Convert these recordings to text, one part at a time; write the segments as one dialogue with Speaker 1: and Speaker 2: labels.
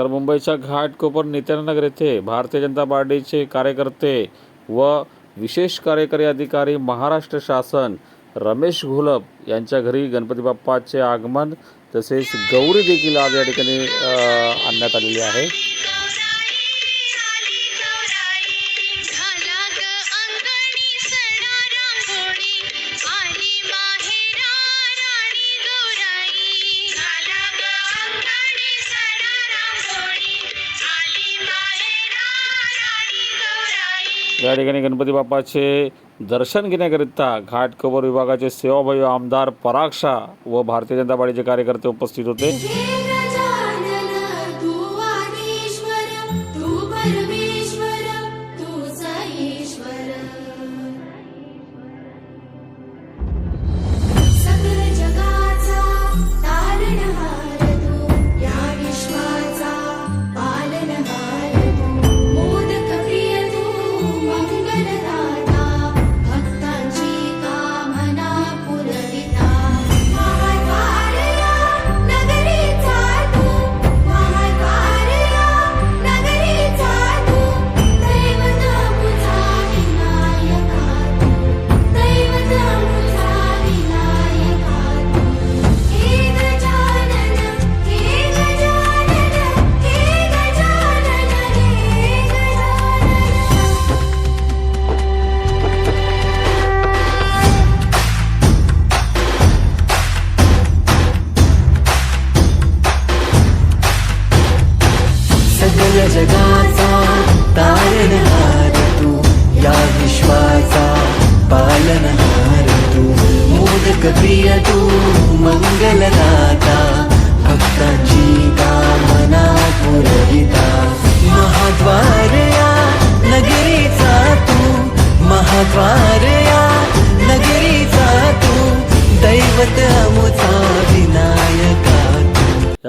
Speaker 1: तर मुंबईच्या घाटकोपर नित्यानगर येथे भारतीय जनता पार्टीचे कार्यकर्ते व विशेष कार्यकारी अधिकारी महाराष्ट्र शासन रमेश घोलप यांच्या घरी गणपती बाप्पाचे आगमन तसेच गौरी देखील आज या ठिकाणी आणण्यात आलेली आहे. या ठिकाणी गणपती बाप्पाचे दर्शन घेण्याकरिता घाटकवर विभागाचे सेवाभावी आमदार पराक्षा व भारतीय जनता पार्टीचे कार्यकर्ते उपस्थित होते.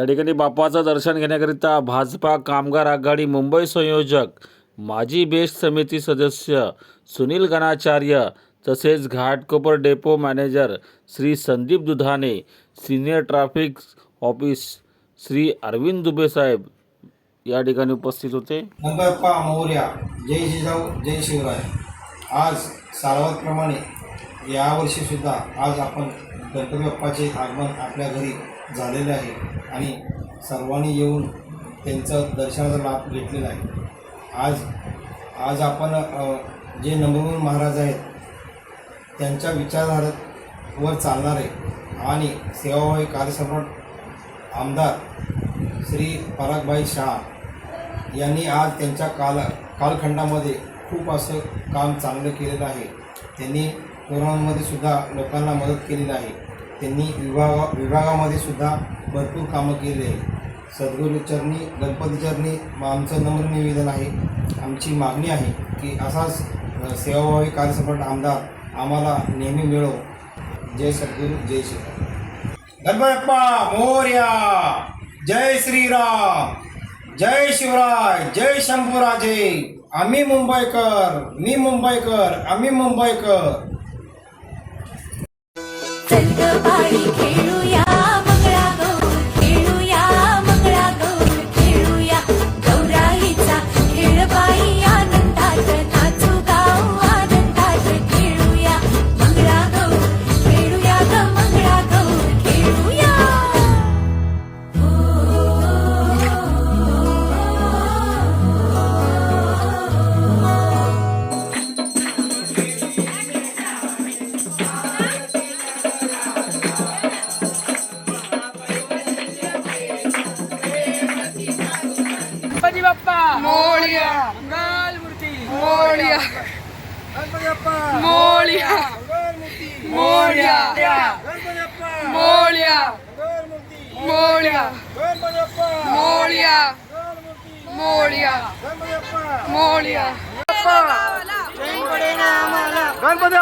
Speaker 2: त्या या
Speaker 1: ठिकाणी बाप्पाचं दर्शन घेण्याकरिता भाजपा कामगार आघाडी मुंबई संयोजक माजी बेस्ट समिती सदस्य सुनील गणाचार्य तसेच Ghatkopar depot manager Shri Sandeep Dudhane senior traffic office Shri Arvind Dube साहेब या ठिकाणी उपस्थित होते.
Speaker 3: मुंबईप्पा मौर्या जय जिजाऊ जय शिवराय. आज सारवतप्रमाणे यावर्षी आज आपण गणपती बाप्पाचे आगमन आपल्या घरी झालेले आहे आणि सर्वांनी येऊन त्यांचं दर्शनाचा लाभ घेतलेला आहे. आज आज आपण जे नंबर महाराज आहेत त्यांच्या विचारधारेवर चालणारे आणि सेवाभावी कार्यसम्राट आमदार श्री परागभाई शहा यांनी आज त्यांच्या काल कालखंडामध्ये खूप असं काम चांगलं केलेलं आहे. त्यांनी कोरोनामध्ये सुद्धा लोकांना मदत केलेली आहे. त्यांनी विभागा विभागामध्ये सुद्धा भरपूर कामं केली आहे सद्गुरूचरणी गणपतीचरणी आमचं नम्र निवेदन आहे. आमची मागणी आहे की असाच सेवाभावी कार्यसंपट आमदार आम्हाला नेहमी मिळो. जय सद्गुरू जय श्रीराम गणपतप्पा मोर्या! जय श्रीराम! जय शिवराय जय शंभूराजे! आम्ही मुंबईकर मी मुंबईकर आम्ही मुंबईकर!
Speaker 4: Ai. मोळ्या मोळ्या मोळ्या मोळ्या मोळ्या मोळ्या मोळ्या
Speaker 3: गणपती